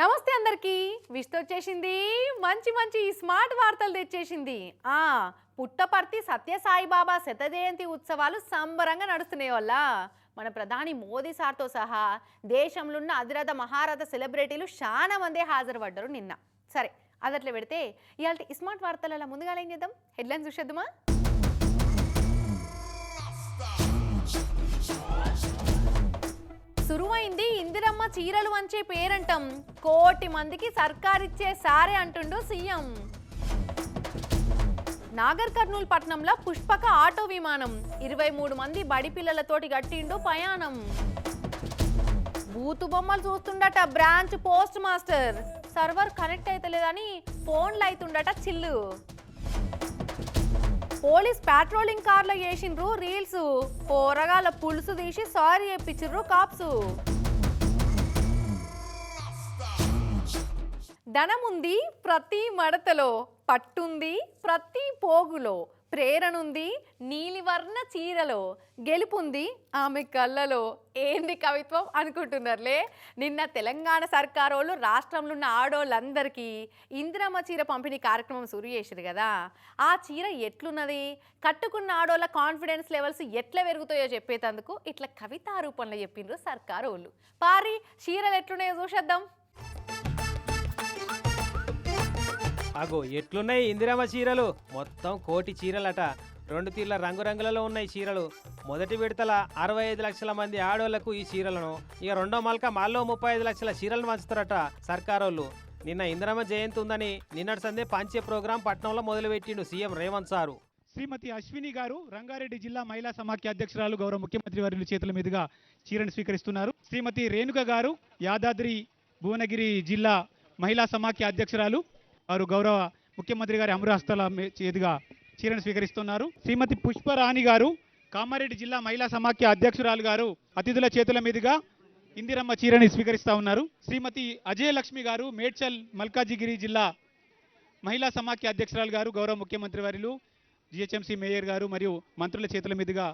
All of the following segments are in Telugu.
నమస్తే అందరికీ. విష్ణు వచ్చేసింది. మంచి మంచి స్మార్ట్ వార్తలు తెచ్చేసింది. ఆ పుట్టపర్తి సత్యసాయిబాబా శత జయంతి ఉత్సవాలు సంబరంగా నడుస్తున్నాయి వల్ల. మన ప్రధాని మోదీ సార్తో సహా దేశంలో ఉన్న అధిరథ మహారథ సెలబ్రిటీలు చాలా మందే హాజరు పడ్డారు నిన్న. సరే అదట్లా పెడితే ఇవాళ స్మార్ట్ వార్తలలో ముందుగా ఏం చేద్దాం? హెడ్లైన్స్ చూసేద్దామా? సురువైంది. ఇందిరమ్మ చీరలు వంచే పేరంటం. కోటి మందికి సర్కారిచ్చే సారే అంటుండు సీఎం. నాగర్ కర్నూల్ పట్నంలో పుష్పక ఆటో విమానం. ఇరవై మూడు మంది బడి పిల్లలతోటి గట్టిండు ప్రయాణం బూతు బొమ్మలు చూస్తుండట branch post master. Server connect అయితలేదని ఫోన్లు అవుతుండట చిల్లు. పోలీస్ పెట్రోలింగ్ కార్లో వేసిండ్రు రీల్స్ పోరగాల పులుసు తీసి సారీ చెప్పించు కాప్సు ధనముంది ప్రతి మడతలో పట్టుంది ప్రతి పోగులో. ప్రేరణుంది నీలివర్ణ చీరలో గెలుపుంది ఆమె కళ్ళలో. ఏంది కవిత్వం అనుకుంటున్నారులే? నిన్న తెలంగాణ సర్కారోళ్ళు రాష్ట్రంలో ఉన్న ఆడోళ్ళందరికీ ఇందిరమ్మ చీర పంపిణీ కార్యక్రమం సురు చేసారు కదా. ఆ చీర ఎట్లున్నది? కట్టుకున్న ఆడోళ్ళ కాన్ఫిడెన్స్ లెవెల్స్ ఎట్లా పెరుగుతాయో చెప్పేటందుకు ఇట్లా కవితా రూపంలో చెప్పిండ్రు సర్కారోళ్ళు. పారి చీరలు ఎట్లున్నాయో చూసేద్దాం. అగో ఎట్లున్నాయి ఇందిరామ చీరలు? మొత్తం కోటి చీరలట. రెండు తీర్ల రంగురంగులలో ఉన్నాయి చీరలు. మొదటి విడతల అరవై ఐదు లక్షల మంది ఆడోళ్ళకు ఈ చీరలను. ఇక రెండో మల్క మాల్లో ముప్పై ఐదు లక్షల చీరలను పంచుతారట సర్కారోళ్ళు. నిన్న ఇందిరమ్మ జయంతి ఉందని నిన్నటి సందే పంచే ప్రోగ్రాం పట్నంలో మొదలుపెట్టిండు సీఎం రేవంత్ సారు. శ్రీమతి అశ్విని గారు రంగారెడ్డి జిల్లా మహిళా సమాఖ్య అధ్యక్షురాలు గౌరవ ముఖ్యమంత్రి వారి చేతుల మీదుగా చీరను స్వీకరిస్తున్నారు. శ్రీమతి రేణుక గారు యాదాద్రి భువనగిరి జిల్లా మహిళా సమాఖ్య అధ్యక్షురాలు. వారు గౌరవ ముఖ్యమంత్రి గారి అమరహస్తాల మీ- చేదుగా చీరను స్వీకరిస్తున్నారు. శ్రీమతి పుష్పరాణి గారు కామారెడ్డి జిల్లా మహిళా సమాఖ్య అధ్యక్షురాలు గారు అతిథుల చేతుల మీదుగా ఇందిరమ్మ చీరని స్వీకరిస్తా ఉన్నారు. శ్రీమతి అజయ లక్ష్మి గారు మేడ్చల్ మల్కాజిగిరి జిల్లా మహిళా సమాఖ్య అధ్యక్షురాలు గారు గౌరవ ముఖ్యమంత్రి వారిలు జిహెచ్ఎంసీ మేయర్ గారు మరియు మంత్రుల చేతుల మీదుగా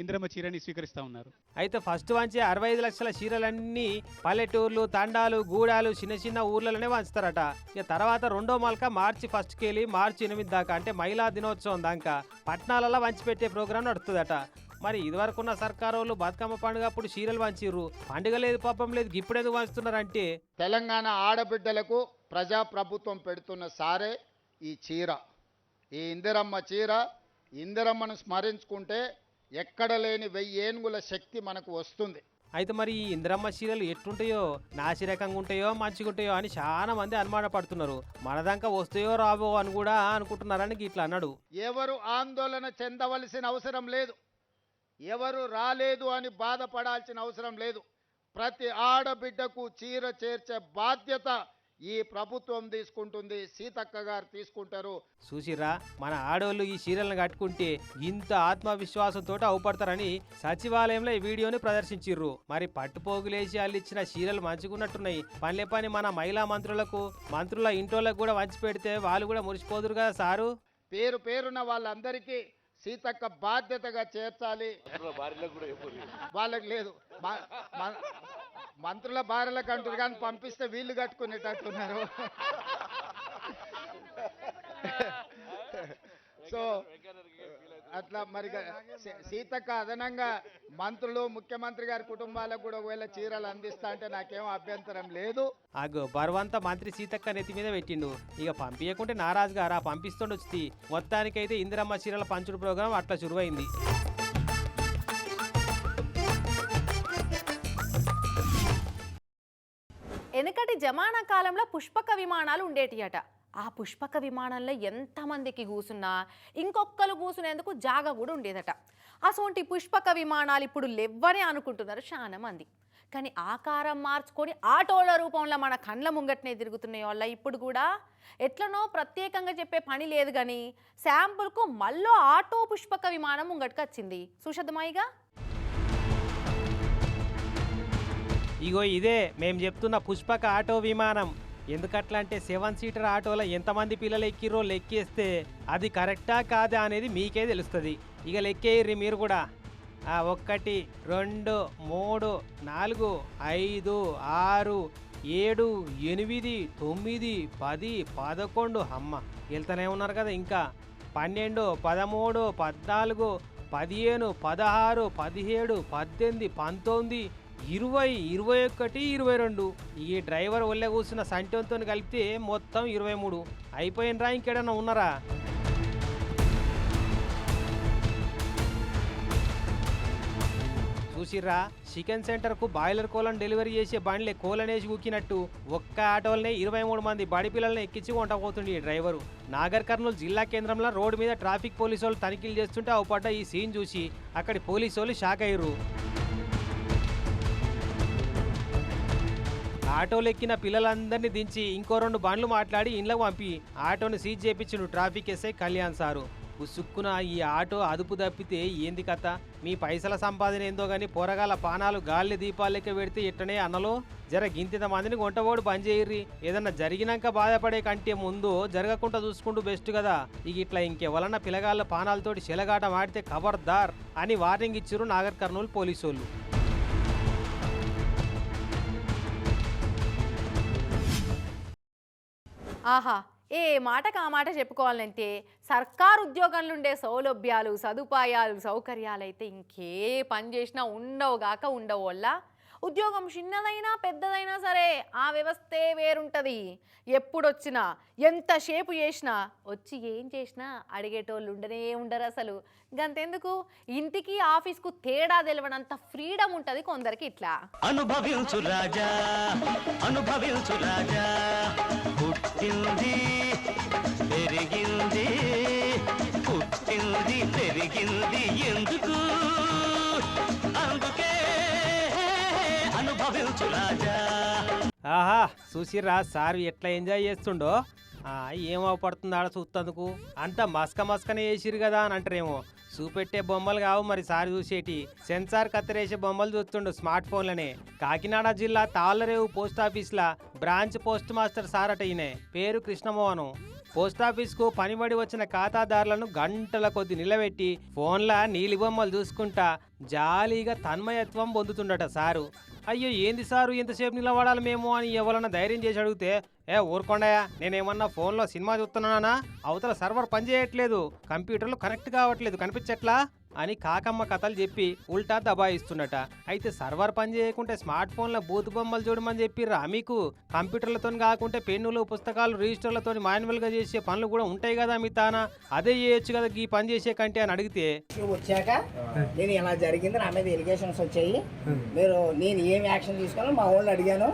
ఇందిరమ్మ చీరని స్వీకరిస్తా ఉన్నారు. అయితే ఫస్ట్ వంచే అరవై ఐదు లక్షల చీరలన్నీ పల్లెటూర్లు తండాలు గూడాలు చిన్న చిన్న ఊర్లలోనే వంచుతారట. ఇక తర్వాత రెండో మల్క మార్చి ఫస్ట్కి వెళ్ళి మార్చి ఎనిమిది దాకా అంటే మహిళా దినోత్సవం దాకా పట్నాలలో వంచిపెట్టే ప్రోగ్రాం నడుస్తుందట మరి ఇదివరకున్న సర్కారు వాళ్ళు బతుకమ్మ పండుగ అప్పుడు చీరలు వంచిర్రు. పండుగ లేదు పాపం లేదు ఇప్పుడెందుకు వంచుతున్నారంటే? తెలంగాణ ఆడబిడ్డలకు ప్రజాప్రభుత్వం పెడుతున్న సారే ఈ చీర. ఈ ఇందిరమ్మ చీర ఇందిరమ్మను స్మరించుకుంటే ఎక్కడ లేని వెయ్యి ఏనుగుల శక్తి మనకు వస్తుంది. అయితే మరి ఈ ఇంద్రమ్మ చీరలు ఎట్లుంటాయో నాసిరకంగా ఉంటాయో మంచిగా ఉంటాయో అని చాలా మంది అనుమాన పడుతున్నారు. మన దాకా వస్తాయో రావో అని కూడా అనుకుంటున్నారని ఇట్లా అన్నాడు. ఎవరు ఆందోళన చెందవలసిన అవసరం లేదు. ఎవరు రాలేదు అని బాధపడాల్సిన అవసరం లేదు. ప్రతి ఆడబిడ్డకు చీర చేర్చే బాధ్యత ఈ ప్రభుత్వం తీసుకుంటుంది సీతక్క గారు తీసుకుంటారు. చూసిర్రా మన ఆడోళ్ళు ఈ చీరలను కట్టుకుంటే ఇంత ఆత్మవిశ్వాసంతో అవుపడతారని సచివాలయంలో ఈ వీడియోని ప్రదర్శించిర్రు. మరి పట్టుపోగులేసి వాళ్ళు ఇచ్చిన చీరలు మంచుకున్నట్టున్నాయి. పనిలే పని మన మహిళా మంత్రులకు మంత్రుల ఇంటోళ్ళకు కూడా వంచి పెడితే వాళ్ళు కూడా మురిసిపోదురు కదా సారు? పేరు పేరున వాళ్ళందరికీ సీతక్క బాధ్యతగా చేర్చాలి. వాళ్ళకి లేదు. మంత్రుల భార్యలకు అంటారు కానీ పంపిస్తే వీళ్ళు కట్టుకునేటట్టున్నారు. సో అట్లా మరి సీతక్క అదనంగా మంత్రులు ముఖ్యమంత్రి గారి కుటుంబాలకు కూడా ఒకవేళ చీరలు అందిస్తా అంటే నాకేం అభ్యంతరం లేదు. అగో బరువంతా మంత్రి సీతక్క నెత్తి మీద పెట్టిండు. ఇక పంపించకుంటే నారాజు గారా పంపిస్తుండొచ్చి మొత్తానికైతే ఇందిరమ్మ చీరల పంచుడు ప్రోగ్రాం అట్లా చురువైంది కాలంలో పుష్పక విమానాలు ఉండేటియట. ఆ పుష్పక విమానంలో ఎంతమందికి కూసున్నా ఇంకొక్కరు కూసునేందుకు జాగా కూడా ఉండేదట. అసొంటి పుష్పక విమానాలు ఇప్పుడు లెవ్వనే అనుకుంటున్నారు చాలా మంది. కానీ ఆకారం మార్చుకొని ఆటోల రూపంలో మన కండ్ల ముంగట్నే తిరుగుతున్నాయి వల్ల ఇప్పుడు కూడా. ఎట్లనో ప్రత్యేకంగా చెప్పే పని లేదు కానీ శాంపుల్కు మళ్ళీ ఆటో పుష్పక విమానం ముంగట్కి వచ్చింది సుషదమాయిగా ఇగో ఇదే మేము చెప్తున్న పుష్పక ఆటో విమానం. ఎందుకట్లా అంటే సెవెన్ సీటర్ ఆటోలో ఎంతమంది పిల్లలు ఎక్కిరో లెక్కేస్తే అది కరెక్టా కాదా అనేది మీకే తెలుస్తుంది. ఇక లెక్కేయర్రి మీరు కూడా. ఆ ఒక్కటి రెండు మూడు నాలుగు ఐదు ఆరు ఏడు ఎనిమిది తొమ్మిది పది పదకొండు అమ్మ వెళ్తూనే ఉన్నారు కదా ఇంకా. పన్నెండు పదమూడు పద్నాలుగు పదిహేను పదహారు పదిహేడు పద్దెనిమిది పంతొమ్మిది ఇరవై ఇరవై ఒకటి ఇరవై రెండు. ఈ డ్రైవర్ ఒళ్ళే కూర్చున్న సంటంతో కలిపితే మొత్తం ఇరవై మూడు. అయిపోయినరా ఇంకేడన్నా ఉన్నారా? చూసిర్రా చికెన్ సెంటర్కు బాయిలర్ కోలను డెలివరీ చేసే బండ్లే కోలనేసి ఉక్కినట్టు ఒక్క ఆటోలనే ఇరవై మూడు మంది బడి పిల్లల్ని ఎక్కించి పోతుంది ఈ డ్రైవరు. నాగర్ కర్నూలు జిల్లా కేంద్రంలో రోడ్డు మీద ట్రాఫిక్ పోలీసు వాళ్ళు తనిఖీలు చేస్తుంటే అవపడ్డ ఈ సీన్ చూసి అక్కడి పోలీసు వాళ్ళు షాక్ అయ్యారు ఆటోలు ఎక్కిన పిల్లలందరినీ దించి ఇంకో రెండు బండ్లు మాట్లాడి ఇండ్లకు పంపి ఆటోను సీజ్ చేపించిండు ట్రాఫిక్ ఎస్ఐ కళ్యాణ్ సారు. ఉసుక్కున ఈ ఆటో అదుపు తప్పితే ఏంది కథ? మీ పైసల సంపాదన ఏందో గాని పోరగాల పానాలు గాలి దీపాలెక్క పెడితే ఇట్టనే అన్నలో? జర గింతిత మందిని గుంటబోడు బంద్ చేయర్రి. ఏదన్నా జరిగినాక బాధపడే కంటే ముందు జరగకుండా చూసుకుంటూ బెస్ట్ కదా. ఇక ఇట్లా ఇంకెవలన్న పిల్లగాళ్ళ పానాలతోటి శిలగాట ఆడితే ఖబర్దార్ అని వార్నింగ్ ఇచ్చిర్రు నాగర్ కర్నూలు పోలీసోళ్ళు. ఆహా ఏ మాటకు ఆ మాట చెప్పుకోవాలంటే సర్కారు ఉద్యోగంలో ఉండే సౌలభ్యాలు సదుపాయాలు సౌకర్యాలు అయితే ఇంకే పని చేసినా ఉండవు గాక ఉండవు వల్ల ఉద్యోగం చిన్నదైనా పెద్దదైనా సరే ఆ వ్యవస్థే వేరుంటుంది. ఎప్పుడొచ్చినా ఎంతసేపు చేసినా వచ్చి ఏం చేసినా అడిగేటోళ్ళు ఉండనే ఉండరు అసలు. గంతెందుకు ఇంటికి ఆఫీస్కు తేడా తెలవనంత ఫ్రీడమ్ ఉంటుంది కొందరికి ఇట్లా. అనుభవించు రాజా అనుభవించు రాజా. పుట్టింది పెరిగింది పుట్టింది పెరిగింది ఎందుకు? రాజా ఆహా చూసిర్రా సార్ ఎట్లా ఎంజాయ్ చేస్తుండో. ఆ, ఏం అవపడుతుంది ఆడ చూస్తందుకు అంత మస్క మస్కనే వేసిరు కదా అని అంటారేమో. చూపెట్టే బొమ్మలు కావు మరి సార్ చూసేటి. సెన్సార్ కత్తిరేసే బొమ్మలు చూస్తుండు స్మార్ట్ ఫోన్లనే. కాకినాడ జిల్లా తాళ్ళరేవు పోస్ట్ ఆఫీస్ల బ్రాంచ్ పోస్ట్ మాస్టర్ సార్ అట ఈయనే. పేరు కృష్ణమోహను. పోస్ట్ ఆఫీస్కు పనిబడి వచ్చిన ఖాతాదారులను గంటల కొద్ది నిలబెట్టి ఫోన్ల నీలి బొమ్మలు చూసుకుంటా జాలీగా తన్మయత్వం పొందుతుండట సారు. అయ్యో ఏంది సారు ఎంతసేపు నిలబడాలి మేము అని ఎవరన్నా ధైర్యం చేసి అడిగితే ఏ ఊరుకోండాయా నేనేమన్నా ఫోన్లో సినిమా చూస్తున్నానా? అవతల సర్వర్ పనిచేయట్లేదు కంప్యూటర్లు కనెక్ట్ కావట్లేదు కనిపించట్లా? అని కాకమ్మ కథలు చెప్పి ఉల్టా దబాయిస్తున్నట. అయితే సర్వర్ పని చేయకుంటే స్మార్ట్ ఫోన్లో బూత్ బొమ్మలు చూడమని చెప్పిర్రా మీకు. కంప్యూటర్లతో కాకుంటే పెన్నులు పుస్తకాలు రిజిస్టర్లతో మాన్యువల్గా చేసే పనులు కూడా ఉంటాయి కదా మీ తాన అదే చేయొచ్చు కదా ఈ పని చేసే కంటే అని అడిగితే. వచ్చాక నేను ఇలా జరిగింది నా మీద ఎలిగేషన్స్ వచ్చాయి. మీరు నేను ఏం యాక్షన్ తీసుకోవాలో మా వాళ్ళు అడిగాను.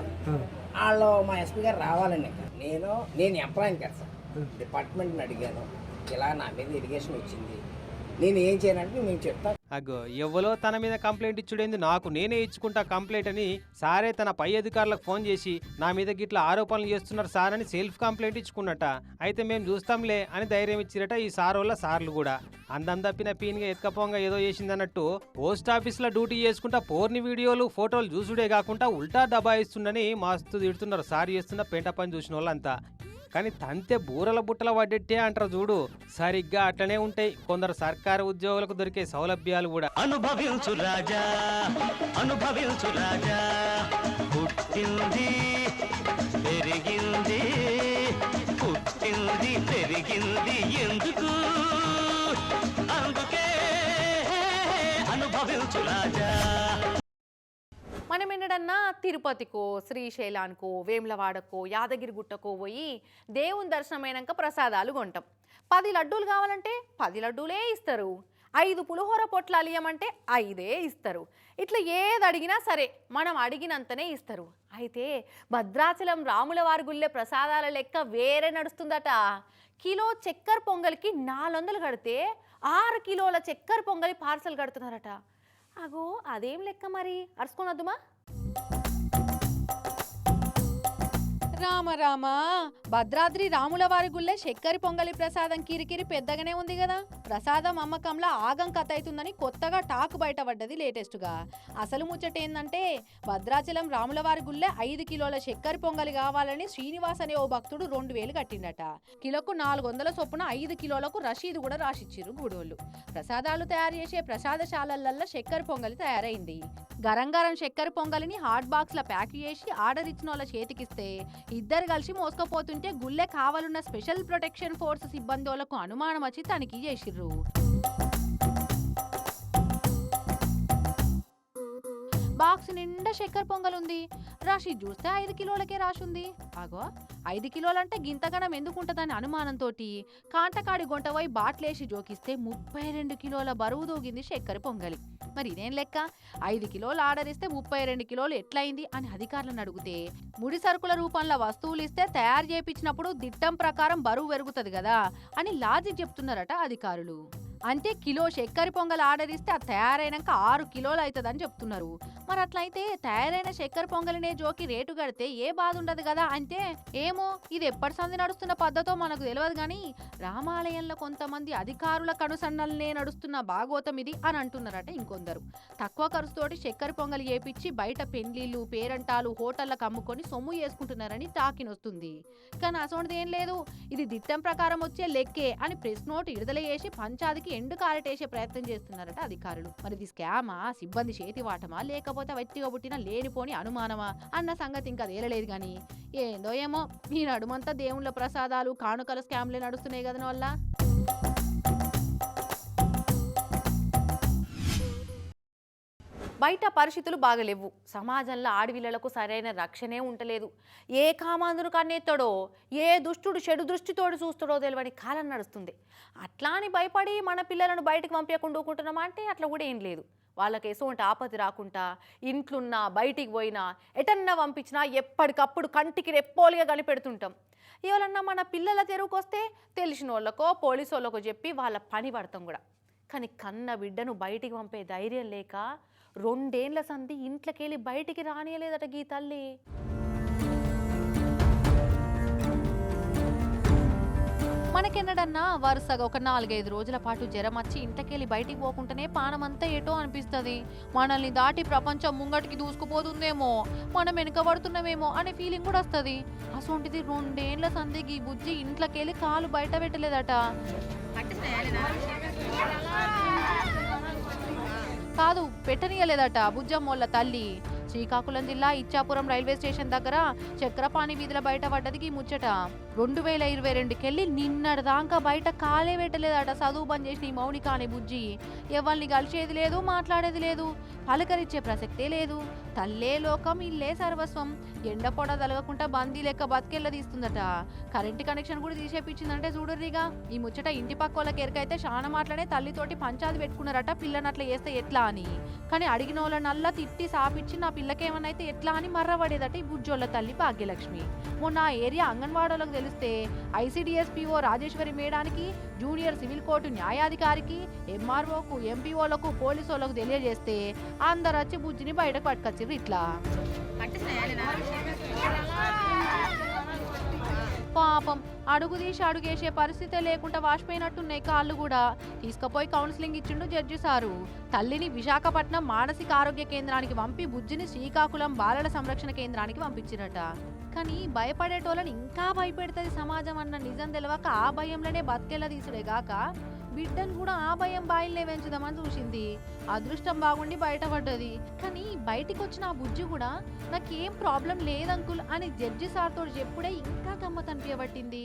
వాళ్ళు మా ఎస్పీ గారు రావాలండి. నేను నేను ఎంప్లాయీని కదా సార్. డిపార్ట్మెంట్ని అడిగాను. ఇలా నా మీద ఎలిగేషన్ వచ్చింది. నేను ఏం చేయనంటే మేము చెప్తా. అగో ఎవ్వలో తన మీద కంప్లైంట్ ఇచ్చుడేంది? నాకు నేనే ఇచ్చుకుంటా కంప్లైంట్ అని సారే తన పై అధికారులకు ఫోన్ చేసి నా మీద గిట్ల ఆరోపణలు చేస్తున్నారు సార్ అని సెల్ఫ్ కంప్లైంట్ ఇచ్చుకున్నట అయితే మేము చూస్తాంలే అని ధైర్యం ఇచ్చిరట ఈ సార్ వల్ల సార్లు కూడా. అందం తప్పిన పీన్గా ఎత్కపోంగా ఏదో చేసిందన్నట్టు పోస్ట్ ఆఫీస్లో డ్యూటీ చేసుకుంటా పోర్ని వీడియోలు ఫోటోలు చూసుడే కాకుండా ఉల్టా దబాయిస్తుండని మస్తు తిడుతున్నారు. సార్ చేస్తున్న పెంట పని చూసిన వాళ్ళంతా. కానీ తంతే బూరల బుట్టల పడ్డట్టే అంటారు చూడు. సరిగ్గా అట్లనే ఉంటాయి. కొందరు సర్కారు ఉద్యోగులకు దొరికే సౌలభ్యాలు కూడా. అనుభవించు రాజా అనుభవించు రాజా. పుట్టింది పెరిగింది పుట్టింది పెరిగింది ఎందుకు? అందుకే అనుభవించు రాజా. మనం ఎన్నడన్నా తిరుపతికో శ్రీశైలానికో వేములవాడకో యాదగిరిగుట్టకో పోయి దేవుని దర్శనమైనాక ప్రసాదాలు కొంటాం. పది లడ్డూలు కావాలంటే పది లడ్డూలే ఇస్తారు. ఐదు పులిహోర పొట్లాలు ఇవ్వమంటే ఐదే ఇస్తారు. ఇట్లా ఏది అడిగినా సరే మనం అడిగినంతనే ఇస్తారు. అయితే భద్రాచలం రాముల వారి గుళ్ళే ప్రసాదాల లెక్క వేరే నడుస్తుందట. కిలో చక్కెర పొంగల్కి నాలుగు వందలు కడితే ఆరు కిలోల చక్కెర పొంగలి పార్సల్ కడుతున్నారట. అగో అదేం లెక్క మరి? అరుచుకోనొద్దుమా? రామ రామ. భద్రాద్రి రాముల వారి గుళ్ళే చక్కెర పొంగలి ప్రసాదం కిరికిరి పెద్దగానే ఉంది కదా. ప్రసాదం అమ్మకంలో ఆగం కథ అవుతుందని కొత్తగా టాక్ బయటపడ్డది లేటెస్ట్గా. అసలు ముచ్చట ఏంటంటే భద్రాచలం రాముల వారి గుళ్ళే ఐదు కిలోల చక్కెర పొంగలి కావాలని శ్రీనివాస్ అనే ఓ భక్తుడు రెండు వేలు కట్టిండట. కిలోకు నాలుగు వందల చొప్పున ఐదు కిలోలకు రషీదు కూడా రాసిచ్చిర్రు గుడోళ్ళు. ప్రసాదాలు తయారు చేసే ప్రసాదశాలలల్లో చక్కెర పొంగలి తయారైంది. గరం గరం చక్కెర పొంగలిని హాట్ బాక్స్ల ప్యాక్ చేసి ఆర్డర్ ఇచ్చిన వాళ్ళ చేతికిస్తే ఇద్దరు కలిసి మోసుకపోతుంటే గుళ్ళె కావాలన్న స్పెషల్ ప్రొటెక్షన్ ఫోర్స్ సిబ్బంది అనుమానం వచ్చి తనిఖీ చేసిర్రు. బాక్స్ నిండా చక్కెర పొంగల్ ఉంది రాశి చూస్తే ఐదు కిలోలకే రాసుంది. ఆగో ఐదు కిలోలంటే గింతగనం ఎందుకుంటదని అనుమానంతో కాంటకాడి గొంటవై బాట్లేసి జోకిస్తే ముప్పై రెండు కిలోల బరువు దూగింది చక్కెర పొంగలి. మరి ఇదేం లెక్క? ఐదు కిలోలు ఆర్డర్ ఇస్తే ముప్పై రెండు కిలోలు ఎట్లయింది అని అధికారులను అడిగితే ముడి సరుకుల రూపంలో వస్తువులు ఇస్తే తయారు చేయించినప్పుడు దిట్టం ప్రకారం బరువు పెరుగుతుంది కదా అని లాజిక్ చెప్తున్నారట అధికారులు. అంటే కిలో చక్కెర పొంగల్ ఆర్డర్ ఇస్తే అది తయారైనాక ఆరు కిలోలు అవుతుందని చెప్తున్నారు. మరి అట్లయితే తయారైన చక్కెర పొంగలినే జోకి రేటు కడితే ఏ బాధ ఉండదు కదా అంటే ఏమో ఇది ఎప్పటి సంది నడుస్తున్న పద్ధతో మనకు తెలియదు కానీ రామాలయంలో కొంతమంది అధికారుల కనుసన్నలనే నడుస్తున్న భాగోతం ఇది అని అంటున్నారట ఇంకొందరు. తక్కువ ఖర్చుతోటి చక్కెర పొంగలి చేపించి బయట పెండ్లిళ్ళు పేరంటాలు హోటళ్ళకు అమ్ముకొని సొమ్ము చేసుకుంటున్నారని టాకినొస్తుంది కానీ అసోంటిది ఏం లేదు. ఇది దిట్టం ప్రకారం వచ్చే లెక్కే అని ప్రెస్ నోట్ విడుదల చేసి పంచాదికి ఎండు కారటేసే ప్రయత్నం చేస్తున్నారట అధికారులు? మరి ఇది స్కామా? సిబ్బంది చేతి వాటమా? లేకపోతే వెట్టిగా పుట్టిన లేనిపోని అనుమానమా? అన్న సంగతి ఇంకా తేలలేదు కానీ ఏందో ఏమో ఈ నడుమంతా దేవుళ్ళ ప్రసాదాలు కానుకల స్కామ్లే నడుస్తున్నాయి కదా వల్ల బయట పరిస్థితులు బాగలేవు. సమాజంలో ఆడవిళ్ళలకు సరైన రక్షణే ఉండలేదు ఏ కామాందును కన్నెత్తాడో ఏ దుష్టుడు చెడు దృష్టితోడు చూస్తాడో తెలియని కాలం నడుస్తుంది. అట్లా అని భయపడి మన పిల్లలను బయటకు పంపించకుండా ఊకుంటున్నామా అంటే అట్లా కూడా ఏం లేదు. వాళ్ళకి ఎటువంటి ఆపతి రాకుండా ఇంట్లున్నా బయటికి పోయినా ఎటన్నా పంపించినా ఎప్పటికప్పుడు కంటికి రెప్పోలిగా కనిపెడుతుంటాం. ఎవరన్నా మన పిల్లల తెరువుకు వస్తే తెలిసిన వాళ్ళకో పోలీసు వాళ్ళకో చెప్పి వాళ్ళ పని పడతాం కూడా. కానీ కన్న బిడ్డను బయటికి పంపే ధైర్యం లేక రెండేండ్ల సంధి ఇంట్లోకెళ్ళి బయటికి రానియలేదట గీ తల్లి. మనకెన్నడన్నా వరుసగా ఒక నాలుగైదు రోజుల పాటు జ్వరం వచ్చి ఇంట్లోకెళ్ళి బయటికి పోకుండానే పానమంతా ఏటో అనిపిస్తుంది. మనల్ని దాటి ప్రపంచం ముంగటికి దూసుకుపోతుందేమో మనం వెనుకబడుతున్నామేమో అనే ఫీలింగ్ కూడా వస్తుంది. అసొంటిది రెండేండ్ల సంధికి బుజ్జి ఇంట్లోకెళ్ళి కాలు బయట పెట్టలేదట. కాదు పెట్టనీయలేదట బుజ్జమ్మోళ్ళ తల్లి. శ్రీకాకుళం జిల్లా ఇచ్చాపురం రైల్వే స్టేషన్ దగ్గర చక్రపాణి వీధుల బయట పడ్డదికి ముచ్చట. రెండు వేల ఇరవై రెండుకెళ్ళి నిన్నటిదాకా బయట కాలే పెట్టలేదట చదువు పని చేసిన ఈ మౌనిక అనే బుజ్జి. ఎవరిని కలిసేది లేదు మాట్లాడేది లేదు పలకరించే ప్రసక్తే లేదు. తల్లే లోకం ఇల్లే సర్వస్వం. ఎండ పొడ తలగకుండా బందీ లెక్క బతికెళ్ళ తీస్తుందట. కరెంటు కనెక్షన్ కూడా తీసేపించిందంటే చూడర్రిగా. ఈ ముచ్చట ఇంటి పక్క వాళ్ళకి ఎరకైతే చాలా మాట్లాడే తల్లితోటి పంచాది పెట్టుకున్నారట పిల్లని అట్లా చేస్తే ఎట్లా అని. కానీ అడిగిన వాళ్ళనల్లా తిట్టి సాపిచ్చి నా పిల్లకేమన్నా అయితే ఎట్లా అని మర్రబడేదట ఈ బుజ్జోళ్ళ తల్లి భాగ్యలక్ష్మి. మొన్న ఆ ఏరియా అంగన్వాడీలకు తెలిస్తే ఐసీడీఎస్పీఓ రాజేశ్వరి మేడానికి జూనియర్ సివిల్ కోర్టు న్యాయాధికారికి ఎంఆర్ఓకు ఎంపీఓలకు పోలీసులకు తెలియజేస్తే అందరు వచ్చి బుజ్జిని బయటకు పట్టుకొచ్చిర్రు ఇట్లా. పాపం అడుగు తీసి అడుగేసే పరిస్థితే లేకుండా వాసిపోయినట్టున్నాయి కాళ్ళు కూడా. తీసుకుపోయి కౌన్సిలింగ్ ఇచ్చిండు జడ్జి సారు. తల్లిని విశాఖపట్నం మానసిక ఆరోగ్య కేంద్రానికి పంపి బుజ్జిని శ్రీకాకుళం బాలల సంరక్షణ కేంద్రానికి పంపించినట కానీ భయపడేటోళ్ళని ఇంకా భయపెడుతుంది సమాజం అన్న నిజం తెలియక ఆ భయంలోనే బతికెళ్ళ తీసుడే గాక బిడ్డను కూడా ఆ భయం బాయిల్నే పెంచుదామని చూసింది. అదృష్టం బాగుండి బయటపడ్డది. కానీ బయటికి వచ్చిన ఆ బుజ్జి కూడా నాకేం ప్రాబ్లం లేదంకుల్ అని జడ్జి సార్ తోటి చెప్పుడే ఇంకా గమ్మత్ అనిపించబట్టింది.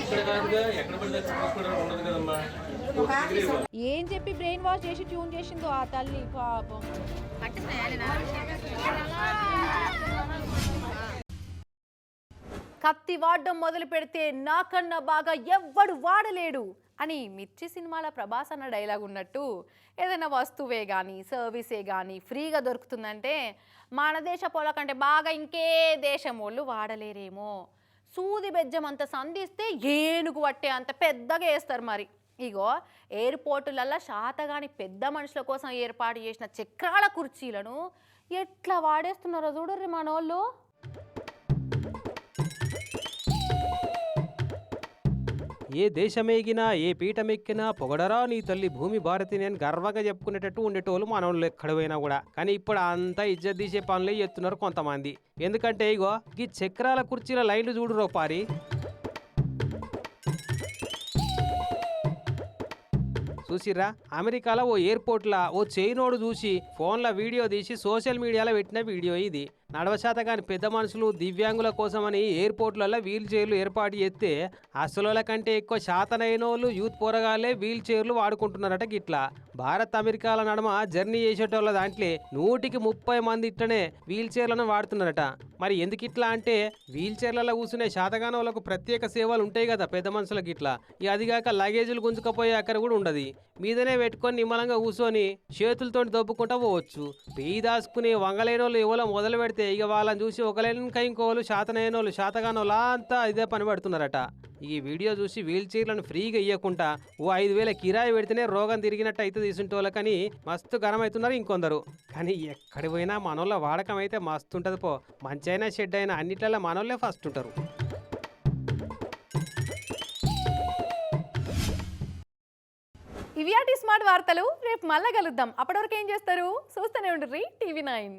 ఇక్కడ కాదుగా ఎక్కడ పడితే ఉండదు కదమ్మా. ఏం చెప్పి బ్రెయిన్ వాష్ చేసి ట్యూన్ చేసిందో ఆ తల్లి పాపం. కత్తి వాడడం మొదలు పెడితే నాకన్నా బాగా ఎవ్వడు వాడలేడు అని మిర్చి సినిమాల ప్రభాస్ అన్న డైలాగ్ ఉన్నట్టు ఏదైనా వస్తువే కానీ సర్వీసే కానీ ఫ్రీగా దొరుకుతుందంటే మన దేశ పొల కంటే బాగా ఇంకే దేశం వాళ్ళు వాడలేరేమో. సూది బెజ్జం అంత సంధిస్తే ఏనుగు పట్టే అంత పెద్దగా వేస్తారు మరి. ఇగో ఎయిర్పోర్టులలో శాతగాని పెద్ద మనుషుల కోసం ఏర్పాటు చేసిన చక్రాల కుర్చీలను ఎట్లా వాడేస్తున్నారో చూడర్రి మనోళ్ళు. ఏ దేశమేగినా ఏ పీఠమెక్కినా పొగడరా నీ తల్లి భూమి భారతిని అని గర్వంగా చెప్పుకునేటట్టు ఉండేటోళ్ళు మనోళ్ళు ఎక్కడ పోయినా కూడా. కానీ ఇప్పుడు అంతా ఇజ్జత్ తీసే పనులే ఎత్తున్నారు కొంతమంది. ఎందుకంటే ఇగో ఈ చక్రాల కుర్చీల లైన్లు చూడురో పారి. చూసిర్రా? అమెరికాలో ఓ ఎయిర్పోర్ట్లా ఓ చైనోడు చూసి ఫోన్ల వీడియో తీసి సోషల్ మీడియాలో పెట్టిన వీడియో ఇది. నడవశాత కాని పెద్ద మనుషులు దివ్యాంగుల కోసమని ఎయిర్పోర్ట్లలో వీల్ చైర్లు ఏర్పాటు చేస్తే అసలుల కంటే ఎక్కువ శాతనైన వాళ్ళు యూత్ పోరగాలే వీల్ చైర్లు వాడుకుంటున్నారట గిట్లా. భారత్ అమెరికాల నడమ జర్నీ చేసేటోళ్ళ దాంట్లో నూటికి ముప్పై మంది ఇట్లనే వీల్ చైర్లను వాడుతున్నారట. మరి ఎందుకు ఇట్లా అంటే వీల్ చైర్లలో కూర్చునే శాతగాన వాళ్ళకు ప్రత్యేక సేవలు ఉంటాయి కదా పెద్ద మనుషులకి ఇట్లా. ఇక అదిగాక లగేజీలు గుంజుకపోయే అక్కడ కూడా ఉండదు. మీదనే పెట్టుకొని నిమ్మలంగా కూర్చొని చేతులతో దొబ్బుకుంటా పోవచ్చు. పీదాసుకుని దాచుకుని వంగలేని వాళ్ళు ఎవరో మొదలు పెడితే ఇక వాళ్ళని చూసి ఒకలేనిక ఇంకోళ్ళు శాతనైన వాళ్ళు శాతగానోళ్ళ అంతా ఇదే పని పడుతున్నారట. ఈ వీడియో చూసి వీల్ చైర్లను ఫ్రీగా ఇవ్వకుండా ఓ ఐదు వేల కిరాయి పెడితేనే రోగం తిరిగినట్టు అయితే తీసుంటోళ్ళకని మస్తు గరం ఇంకొందరు. కానీ ఎక్కడికి పోయినా మనోళ్ళ వాడకం అయితే మస్తు ఉంటుంది పో. మంచి అయినా షెడ్ అయినా అన్నిట్లలో మనోళ్ళే ఫస్ట్ ఉంటారు. ఇవి స్మార్ట్ వార్తలు. రేపు మళ్ళా కలుద్దాం. అప్పటివరకు ఏం చేస్తారు? చూస్తూనే ఉండ్రి టీవీ నైన్.